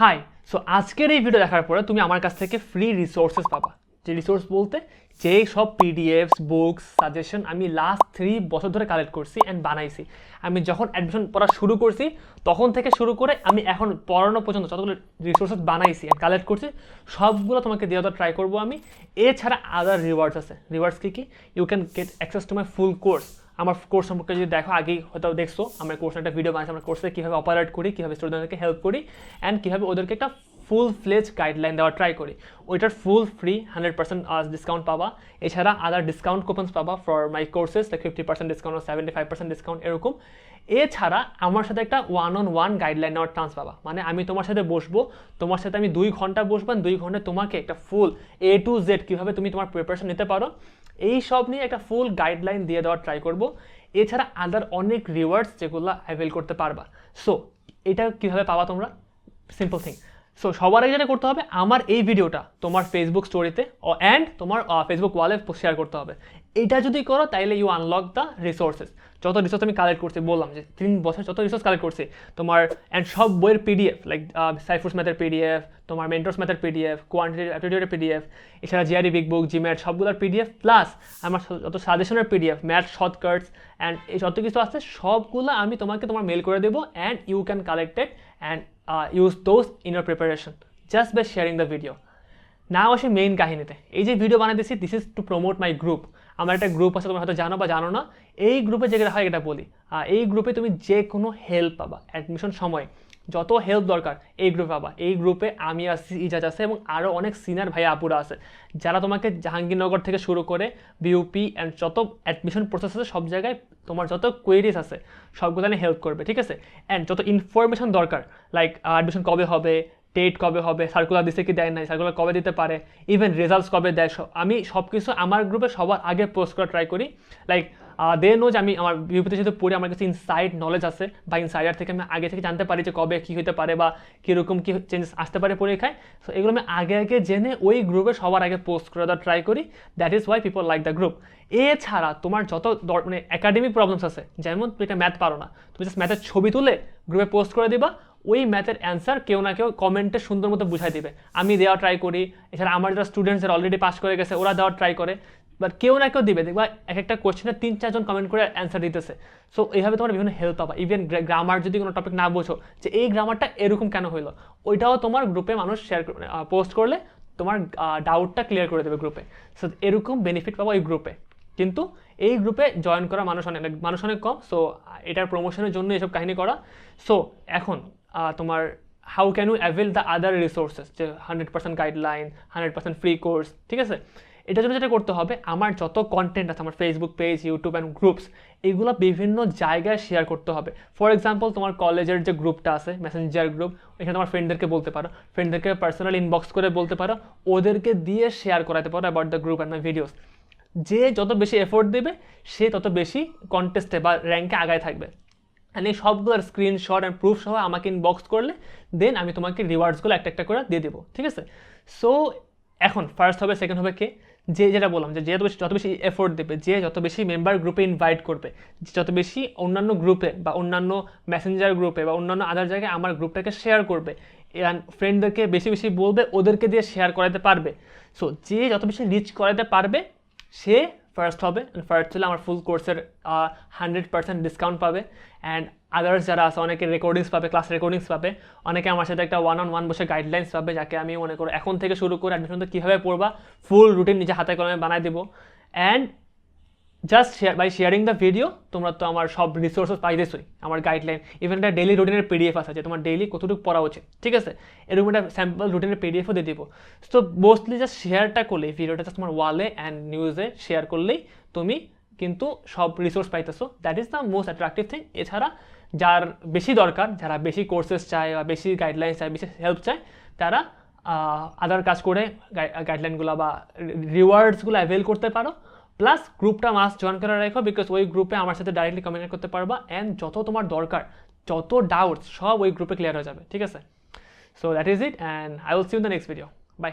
High so আজকের এই video দেখার পরে তুমি আমার কাছ থেকে ফ্রি রিসোর্সেস পাবা। যে রিসোর্স বলতে যে সব পিডিএফস বুকস সাজেশন আমি লাস্ট থ্রি বছর ধরে কালেক্ট করছি অ্যান্ড বানাইছি। আমি যখন অ্যাডমিশন পড়া শুরু করছি, তখন থেকে শুরু করে আমি এখন পড়ানো পর্যন্ত যতগুলো রিসোর্সেস বানাইছি অ্যান্ড কালেক্ট করছি, সবগুলো তোমাকে দেওয়া ট্রাই করব আমি। এছাড়া আদার রিওয়ার্ডস আছে। রিওয়ার্ডস কী কী? You can get access to my full course আমার কোর্স সম্পর্কে যদি দেখো, আগেই হয়তো দেখছ, আমার কোর্স একটা ভিডিও বানাচ্ছি, আমার কোর্সে কীভাবে অপারেট করি, কীভাবে স্টুডেন্টদেরকে হেল্প করি অ্যান্ড কীভাবে ওদেরকে একটা ফুল ফ্লেজ গাইডলাইন দেওয়ার ট্রাই করি। ওইটার full free hundred percent discount পাবা। এছাড়া আদার ডিসকাউন্ট কুপনস পাবা for my courses like fifty percent discount seventy five percent discount এরকম। এছাড়া আমার সাথে একটা ওয়ান অন ওয়ান গাইডলাইন নেওয়ার চান্স পাবা। মানে আমি তোমার সাথে বসবো, তোমার সাথে আমি দুই ঘণ্টা বসবো দুই ঘণ্টা তোমাকে একটা ফুল এ টু জেড কীভাবে তুমি তোমার প্রিপারেশন নিতে পারো। এই সব নিয়ে একটা ফুল গাইডলাইন দিয়ে দেওয়ার ট্রাই করব। এছাড়া আদার অনেক রিওয়ার্ডস যেগুলো অ্যাভেল করতে পারবা। সো এটা কীভাবে পাবা তোমরা? সিম্পল থিং সো সবার আগে যেটা করতে হবে, আমার এই ভিডিওটা তোমার ফেসবুক স্টোরিতে অ্যান্ড তোমার ফেসবুক ওয়ালে শেয়ার করতে হবে। এটা যদি করো, তাইলে ইউ আনলক দ্য রিসোর্সেস যত রিসোর্স আমি কালেক্ট করছি, বললাম যে তিন বছর যত রিসোর্স কালেক্ট করছি, তোমার অ্যান্ড সব বইয়ের পিডিএফ লাইক সাইফুস ম্যাথের পিডিএফ তোমার মেন্টর্স ম্যাথের পিডিএফ কোয়ান্টিটি অ্যাপটিটিউডের পিডিএফ এছাড়া জিআরই বিগ বুক জিম্যাট সবগুলোর পিডিএফ প্লাস আমার যত সাজেশনের পিডিএফ ম্যাথ শর্টকাটস অ্যান্ড এই যত কিছু আছে, সবগুলো আমি তোমাকে তোমার মেল করে দেবো and you can collected and use those in your preparation just by sharing the video now আসে মেইন কাহিনীতে। এই যে ভিডিও বানিয়ে দিচ্ছি this is to promote my group আমার একটা গ্রুপ আছে, তোমরা হয়তো জানো বা জানো না। এই গ্রুপে যেটা হয়, এটা বলি। এই গ্রুপে তুমি যে কোনো হেল্প পাবা। অ্যাডমিশন সময়। যত হেল্প দরকার, এই গ্রুপে পাবা। এই গ্রুপে আমি আছি ইজাজ আছে এবং আরও অনেক সিনিয়র ভাই আপুরা আছে। যারা তোমাকে জাহাঙ্গীরনগর থেকে শুরু করে বিউপি অ্যান্ড যত অ্যাডমিশন প্রসেস আছে, সব জায়গায় তোমার যত কোয়েরিজ আছে, সবগুলো নিয়ে হেল্প করবে, ঠিক আছে? অ্যান্ড যত ইনফরমেশন দরকার লাইক অ্যাডমিশন কবে হবে ডেট কবে হবে সার্কুলার দিছে কি দেয় নাই সার্কুলার কবে দিতে পারে ইভেন রেজাল্টস কবে দেয় আমি সব কিছু আমার গ্রুপে সবার আগে পোস্ট করা ট্রাই করি। লাইক দে নো যে আমি আমার বিউপিতে যেহেতু পড়ে আমার কাছে ইনসাইড নলেজ আছে, বা ইনসাইডার থেকে আমি আগে থেকে জানতে পারি যে কবে কী হতে পারে বা কীরকম কী চেঞ্জেস আসতে পারে পরীক্ষায়। সো এগুলো আমি আগে আগে জেনে ওই গ্রুপে সবার আগে পোস্ট করে দেওয়ার ট্রাই করি। That is why people like the group এছাড়া তোমার যত মানে একাডেমিক প্রবলেমস আছে, যেমন তুমি একটা ম্যাথ পারো না, তুমি জাস্ট ম্যাথের ছবি তুলে গ্রুপে পোস্ট করে দিবা, ওই ম্যাথের অ্যান্সার কেউ না কেউ কমেন্টে সুন্দর মতো বুঝাই দিবে। আমি দেওয়া ট্রাই করি, এছাড়া আমার যারা স্টুডেন্টস যারা অলরেডি পাস করে গেছে, ওরা দেওয়ার ট্রাই করে। বাট কেউ না কেউ দিবে। দেখবা এক একটা কোয়েশ্চেনে তিন, চারজন কমেন্ট করে অ্যান্সার দিতেছে। সো এইভাবে তোমার বিভিন্ন হেল্প পাবা। ইভেন গ্রামার যদি কোনো টপিক না বোঝো, যে এই গ্রামারটা এরকম কেন হইল? ওইটাও তোমার গ্রুপে মানুষ শেয়ার পোস্ট করলে তোমার ডাউটটা ক্লিয়ার করে দেবে গ্রুপে সো এরকম বেনিফিট পাবো এই গ্রুপে কিন্তু এই গ্রুপে জয়েন করা মানুষ অনেক মানুষ অনেক কম। সো এটার প্রমোশনের জন্য এসব কাহিনী করা। সো এখন তোমার how can you avail the other resources যে hundred percent guideline hundred percent free course ঠিক আছে? এটার জন্য যেটা করতে হবে, আমার যত কন্টেন্ট আছে, আমার Facebook page YouTube and groups এগুলো বিভিন্ন জায়গায় শেয়ার করতে হবে। ফর এক্সাম্পল তোমার কলেজের যে গ্রুপটা আছে মেসেঞ্জার গ্রুপ এখানে তোমার ফ্রেন্ডদেরকে বলতে পারো। ফ্রেন্ডদেরকে পার্সোনাল ইনবক্স করে বলতে পারো। ওদেরকে দিয়ে শেয়ার করাতে পারো about the group and my videos যে যত বেশি এফোর্ট দেবে, সে তত বেশি কন্টেস্টে বা র্যাঙ্কে আগায় থাকবে। অ্যান্ড এই সবগুলোর স্ক্রিনশট অ্যান্ড প্রুফ সহ আমাকে ইনবক্স করলে দেন আমি তোমাকে রিওয়ার্ডসগুলো একটা একটা করে দিয়ে দেবো। ঠিক আছে? সো এখন ফার্স্ট হবে সেকেন্ড হবে কে? যে যেটা বললাম, যে যত বেশি যত বেশি এফোর্ট দেবে, যে যত বেশি মেম্বার গ্রুপে ইনভাইট করবে, যত বেশি অন্যান্য গ্রুপে বা অন্যান্য মেসেঞ্জার গ্রুপে বা অন্যান্য আদার জায়গায় আমার গ্রুপটাকে শেয়ার করবে অ্যান্ড ফ্রেন্ডদেরকে বেশি বেশি বলবে, ওদেরকে দিয়ে শেয়ার করাতে পারবে। সো যে যত বেশি রিচ করাতে পারবে, সে ফার্স্ট হবে ফার্স্ট হলে আমার ফুল কোর্সের হান্ড্রেড পার্সেন্ট ডিসকাউন্ট পাবে অ্যান্ড আদার্স যারা আছে, অনেকে রেকর্ডিংস পাবে ক্লাস রেকর্ডিংস পাবে, অনেকে আমার সাথে একটা ওয়ান অন ওয়ান বসে গাইডলাইন্স পাবে, যাকে আমি মনে করো এখন থেকে শুরু করে অ্যাডমিশন তো কীভাবে পড়বা ফুল রুটিন নিজে হাতে কলমে বানাই দেবো। And just share by sharing the video তোমরা তো আমার সব রিসোর্সেস পাইতেছই, আমার গাইডলাইন ইভেন একটা ডেলি রুটিনের পিডিএফ আছে, যে তোমার ডেইলি কতটুকু পড়া উচিত, ঠিক আছে? এরকম একটা স্যাম্পল রুটিনের পিডিএফও দিয়ে দিব। সো মোস্টলি জাস্ট শেয়ারটা করলে ভিডিওটা জাস্ট তোমার ওয়ালে অ্যান্ড নিউজে শেয়ার করলেই তুমি কিন্তু সব resource পাইতেছো। That is the most attractive thing এছাড়া যার বেশি দরকার, যারা বেশি কোর্সেস চায় বা বেশি গাইডলাইন্স চায়, বেশি হেল্প চায়, তারা আদার কাজ করে গাইডলাইনগুলো বা রিওয়ার্ডসগুলো অ্যাভেল করতে পারো। প্লাস গ্রুপটা মাস্ট জয়েন করে রাখো বিকজ ওই গ্রুপে আমার সাথে ডাইরেক্টলি কমিউনিকেট করতে পারবা অ্যান্ড যত তোমার দরকার, যত ডাউটস সব ওই গ্রুপে ক্লিয়ার হয়ে যাবে। ঠিক আছে? So that is it and I will see in the next video bye